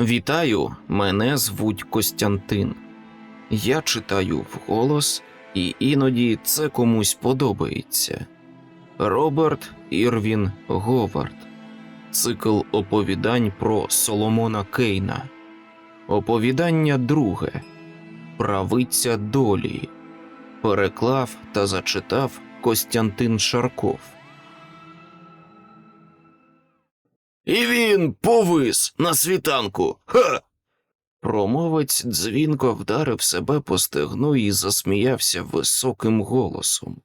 Вітаю, мене звуть Костянтин. Я читаю вголос, і іноді це комусь подобається. Роберт Ірвін Говард. Цикл оповідань про Соломона Кейна. Оповідання друге. Правиця долі. Переклав та зачитав Костянтин Шарков. І він повис на світанку. Ха. Промовець дзвінко вдарив себе по стегну і засміявся високим голосом.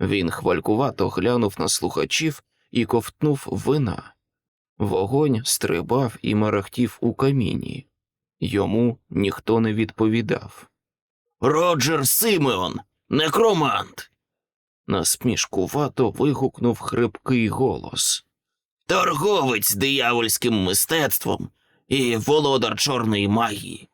Він хвалькувато глянув на слухачів і ковтнув вина. Вогонь стрибав і мерехтів у каміні. Йому ніхто не відповідав. Роджер Симеон, некромант. Насмішкувато вигукнув хрипкий голос. Торговець диявольським мистецтвом і володар чорної магії.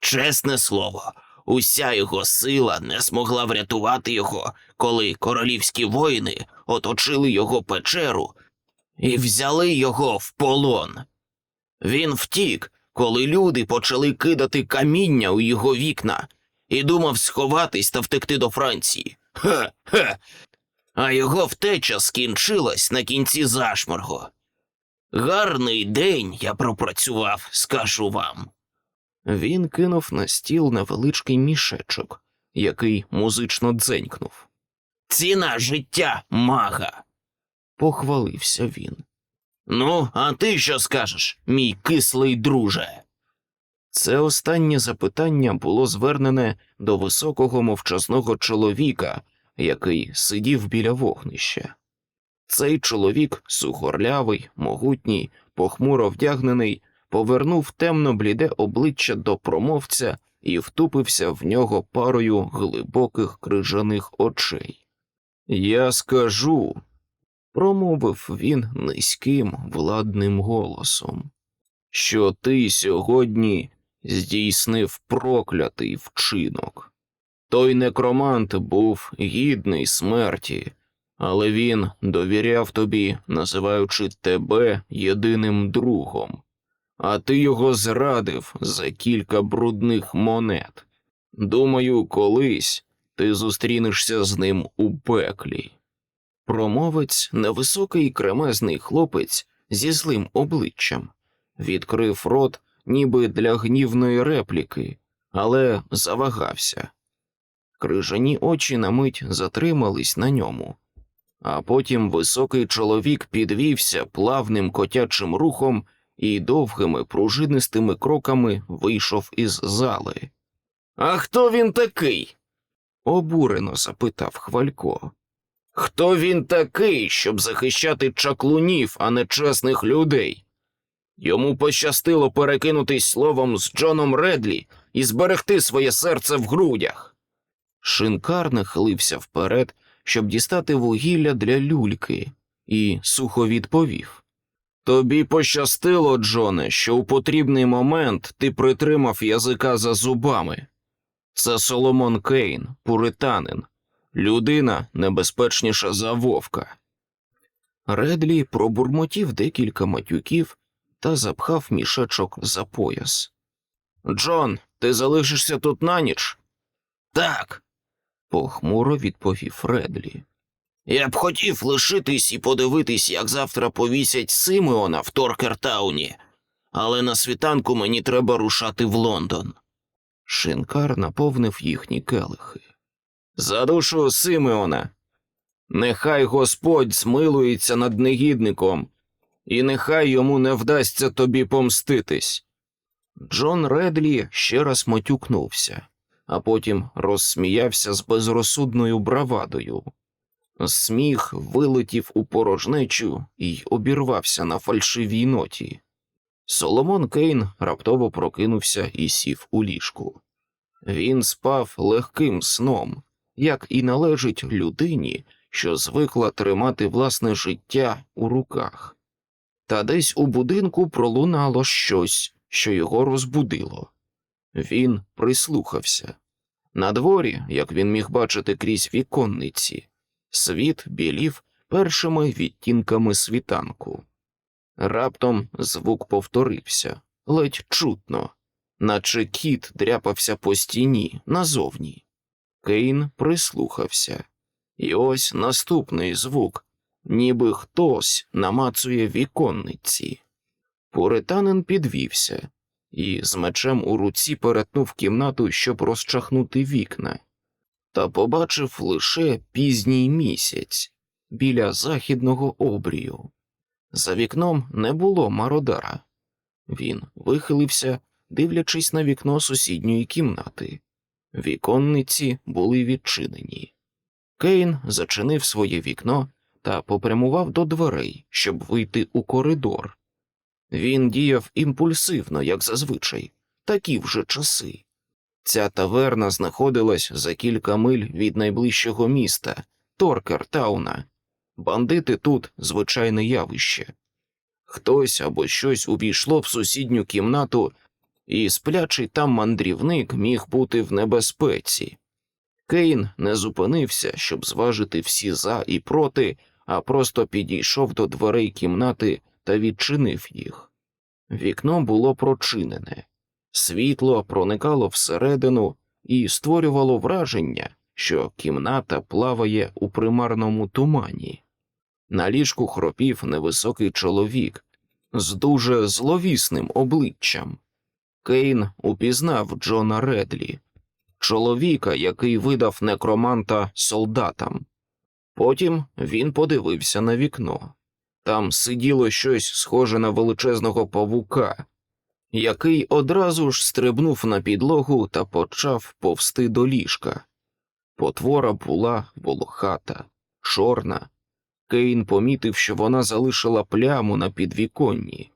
Чесне слово, уся його сила не змогла врятувати його, коли королівські воїни оточили його печеру і взяли його в полон. Він втік, коли люди почали кидати каміння у його вікна, і думав сховатись та втекти до Франції. Хе-хе. А його втеча скінчилась на кінці зашморгу. Гарний день я пропрацював, скажу вам. Він кинув на стіл невеличкий мішечок, який музично дзенькнув. Ціна життя мага. похвалився він. Ну, а ти що скажеш, мій кислий друже? Це останнє запитання було звернене до високого мовчазного чоловіка, який сидів біля вогнища. Цей чоловік, сухорлявий, могутній, похмуро вдягнений, повернув темно бліде обличчя до промовця і втупився в нього парою глибоких крижаних очей. Я скажу, промовив він низьким владним голосом, що ти сьогодні здійснив проклятий вчинок. Той некромант був гідний смерті але він довіряв тобі, називаючи тебе єдиним другом, а ти його зрадив за кілька брудних монет. Думаю, колись ти зустрінешся з ним у пеклі. Промовець, невисокий кремезний хлопець зі злим обличчям, відкрив рот, ніби для гнівної репліки, але завагався. Крижані очі на мить затримались на ньому, а потім високий чоловік підвівся плавним котячим рухом і довгими пружинистими кроками вийшов із зали. А хто він такий? обурено запитав Хвалько. Хто він такий, щоб захищати чаклунів, а не чесних людей? Йому пощастило перекинутись словом з Джоном Редлі і зберегти своє серце в грудях. Шинкар нахилився вперед щоб дістати вугілля для люльки, і сухо відповів Тобі пощастило, Джоне, що у потрібний момент ти притримав язика за зубами. Це Соломон Кейн, пуританин, людина небезпечніша за вовка. Редлі пробурмотів декілька матюків та запхав мішечок за пояс. Джон, ти залишишся тут на ніч? Так, похмуро відповів Редлі. Я б хотів лишитись і подивитись, як завтра повісять Симеона в Торкертауні, але на світанку мені треба рушати в Лондон. Шинкар наповнив їхні келихи. За душу Симеона. Нехай Господь змилується над негідником, і нехай йому не вдасться тобі помститись. Джон Редлі ще раз мотюкнувся а потім розсміявся з безрозсудною бравадою. Сміх вилетів у порожнечу і обірвався на фальшивій ноті. Соломон Кейн раптово прокинувся і сів у ліжку. Він спав легким сном, як і належить людині, що звикла тримати власне життя у руках. Та десь у будинку пролунало щось, що його розбудило. Він прислухався. На дворі, як він міг бачити крізь віконниці, світ білів першими відтінками світанку. Раптом звук повторився, ледь чутно, наче кіт дряпався по стіні назовні. Кейн прислухався. І ось наступний звук, ніби хтось намацує віконниці. Пуританин підвівся і з мечем у руці перетнув кімнату, щоб розчахнути вікна, та побачив лише пізній місяць біля західного обрію. За вікном не було мародара. Він вихилився, дивлячись на вікно сусідньої кімнати. Віконниці були відчинені. Кейн зачинив своє вікно та попрямував до дверей, щоб вийти у коридор. Він діяв імпульсивно, як зазвичай, такі вже часи. Ця таверна знаходилась за кілька миль від найближчого міста Торкертауна. Бандити тут звичайне явище. Хтось або щось увійшло в сусідню кімнату, і сплячий там мандрівник міг бути в небезпеці. Кейн не зупинився, щоб зважити всі за і проти, а просто підійшов до дверей кімнати та відчинив їх. Вікно було прочинене, світло проникало всередину і створювало враження, що кімната плаває у примарному тумані. На ліжку хропів невисокий чоловік з дуже зловісним обличчям. Кейн упізнав Джона Редлі, чоловіка, який видав некроманта солдатам. Потім він подивився на вікно. Там сиділо щось схоже на величезного павука, який одразу ж стрибнув на підлогу та почав повсти до ліжка. Потвора була волохата, чорна. Кейн помітив, що вона залишила пляму на підвіконні.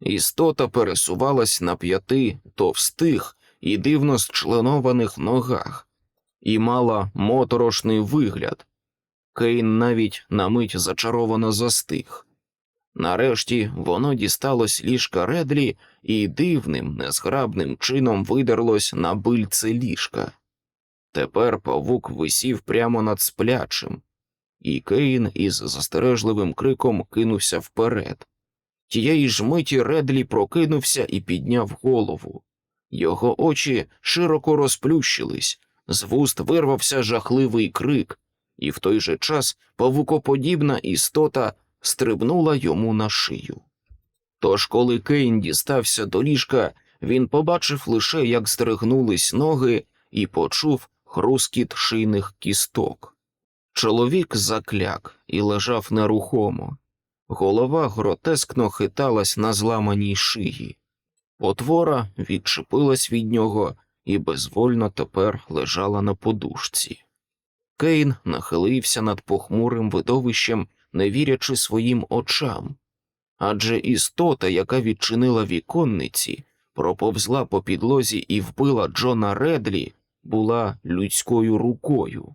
Істота пересувалась на п'яти товстих і дивно зчленованих ногах і мала моторошний вигляд. Кейн навіть на мить зачаровано застиг. Нарешті воно дісталось ліжка Редлі і дивним, незграбним чином видерлось на бильце ліжка. Тепер павук висів прямо над сплячим, і Кейн із застережливим криком кинувся вперед. Тієї ж миті Редлі прокинувся і підняв голову. Його очі широко розплющились, з вуст вирвався жахливий крик, і в той же час павукоподібна істота стрибнула йому на шию. Тож, коли Кейн дістався до ліжка, він побачив лише, як здригнулись ноги, і почув хрускіт шийних кісток. Чоловік закляк і лежав нерухомо. Голова гротескно хиталась на зламаній шиї. Потвора відчепилась від нього і безвольно тепер лежала на подушці. Кейн нахилився над похмурим видовищем, не вірячи своїм очам. Адже істота, яка відчинила віконниці, проповзла по підлозі і вбила Джона Редлі, була людською рукою.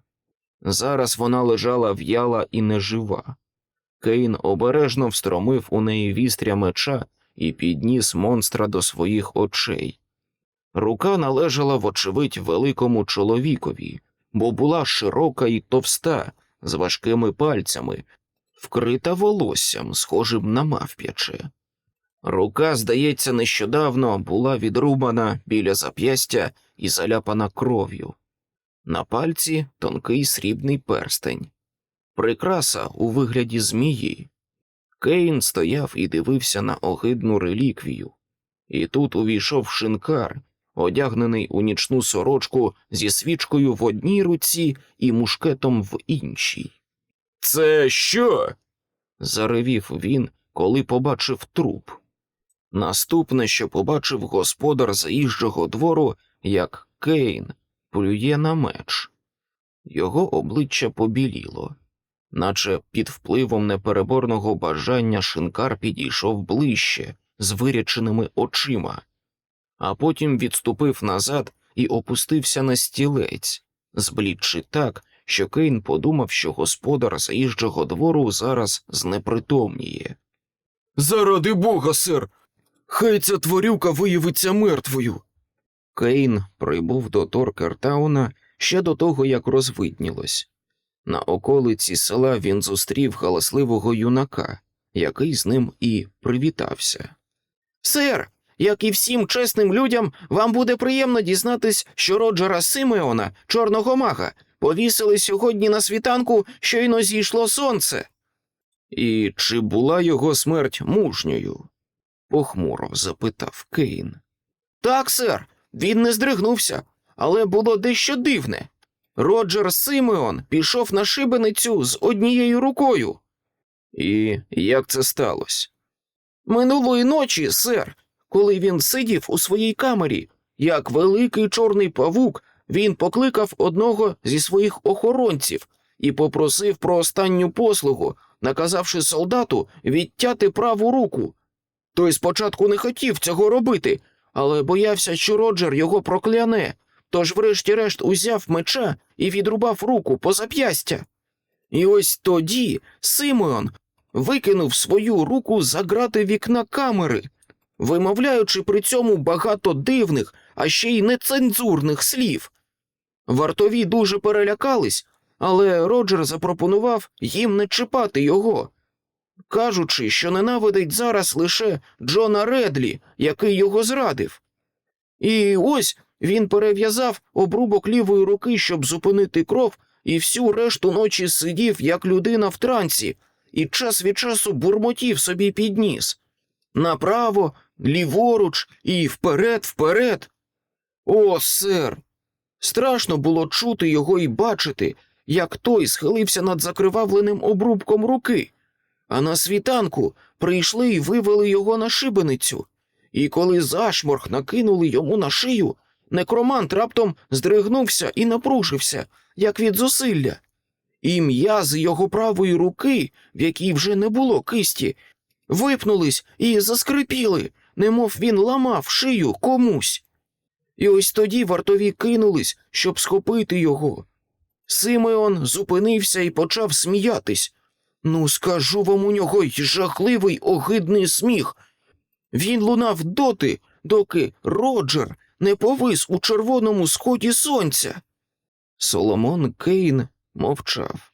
Зараз вона лежала в'яла і нежива. Кейн обережно встромив у неї вістря меча і підніс монстра до своїх очей. Рука належала, вочевидь, великому чоловікові, бо була широка і товста, з важкими пальцями, вкрита волоссям, схожим на мавп'яче. Рука, здається, нещодавно була відрубана біля зап'ястя і заляпана кров'ю. На пальці тонкий срібний перстень, прикраса у вигляді змії. Кейн стояв і дивився на огидну реліквію, і тут увійшов шинкар, одягнений у нічну сорочку зі свічкою в одній руці і мушкетом в іншій. Це що? заревів він, коли побачив труп. Наступне, що побачив господар заїжджого двору, як Кейн плює на меч. Його обличчя побіліло, наче під впливом непереборного бажання шинкар підійшов ближче з виряченими очима, а потім відступив назад і опустився на стілець, зблідши так, що Кейн подумав, що господар заїжджого двору зараз знепритомніє. Заради бога, сир, хай ця тварюка виявиться мертвою. Кейн прибув до Торкертауна ще до того, як розвиднілось. На околиці села він зустрів галасливого юнака, який з ним і привітався. Сер, як і всім чесним людям, вам буде приємно дізнатись, що Роджера Симеона, чорного мага, повісили сьогодні на світанку, щойно зійшло сонце. І чи була його смерть мужньою? похмуро запитав Кейн. Так, сер, він не здригнувся, але було дещо дивне. Роджер Симеон пішов на шибеницю з однією рукою. І як це сталося? Минулої ночі, сер, коли він сидів у своїй камері, як великий чорний павук, він покликав одного зі своїх охоронців і попросив про останню послугу, наказавши солдату відтяти праву руку. Той спочатку не хотів цього робити, але боявся, що Роджер його прокляне, тож врешті-решт узяв меча і відрубав руку по зап'ястя. І ось тоді Симеон викинув свою руку за грати вікна камери, вимовляючи при цьому багато дивних, а ще й нецензурних слів. Вартові дуже перелякались, але Роджер запропонував їм не чіпати його, кажучи, що ненавидить зараз лише Джона Редлі, який його зрадив. І ось він перев'язав обрубок лівої руки, щоб зупинити кров, і всю решту ночі сидів, як людина в трансі, і час від часу бурмотів собі під ніс. Направо, ліворуч і вперед, вперед. О, сер! Страшно було чути його і бачити, як той схилився над закривавленим обрубком руки, а на світанку прийшли і вивели його на шибеницю. І коли зашморг накинули йому на шию, некромант раптом здригнувся і напружився, як від зусилля. І м'язи його правої руки, в якій вже не було кисті, випнулись і заскрипіли, немов він ламав шию комусь. І ось тоді вартові кинулись, щоб схопити його. Симеон зупинився і почав сміятись. Ну, скажу вам у нього й жахливий огидний сміх. Він лунав доти, доки Роджер не повис у червоному сході сонця. Соломон Кейн мовчав,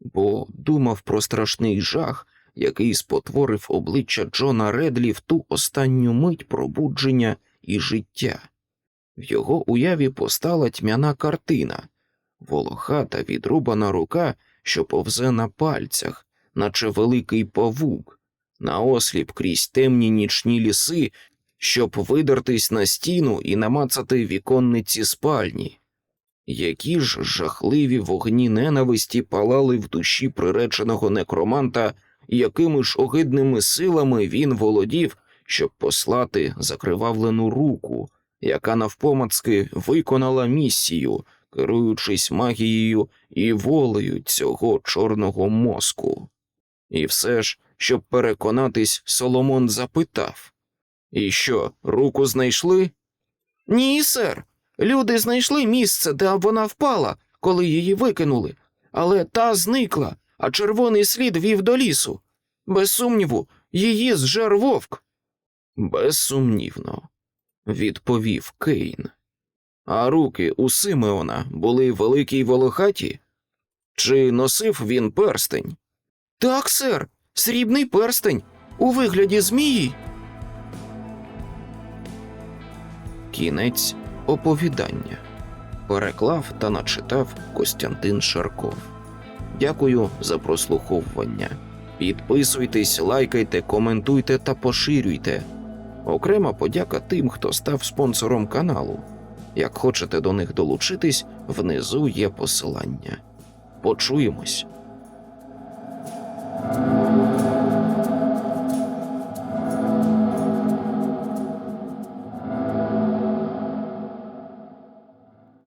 бо думав про страшний жах, який спотворив обличчя Джона Редлі в ту останню мить пробудження і життя. В його уяві постала тьмяна картина, волохата відрубана рука, що повзе на пальцях, наче великий павук, наосліп крізь темні нічні ліси, щоб видертись на стіну і намацати віконниці спальні. Які ж жахливі вогні ненависті палали в душі приреченого некроманта, якими ж огидними силами він володів, щоб послати закривавлену руку, яка навпомацки виконала місію, керуючись магією і волею цього чорного мозку. І все ж, щоб переконатись, Соломон запитав І що, руку знайшли? Ні, сер. Люди знайшли місце, де вона впала, коли її викинули, але та зникла, а червоний слід вів до лісу. Без сумніву, її зжер вовк. Безсумнівно, відповів Кейн. А руки у Симеона були великі й волохаті? Чи носив він перстень? Так, сер, срібний перстень у вигляді змії. Кінець оповідання. Переклав та начитав Костянтин Шарков. Дякую за прослуховування. Підписуйтесь, лайкайте, коментуйте та поширюйте. Окрема подяка тим, хто став спонсором каналу. Як хочете до них долучитись, внизу є посилання. Почуємось.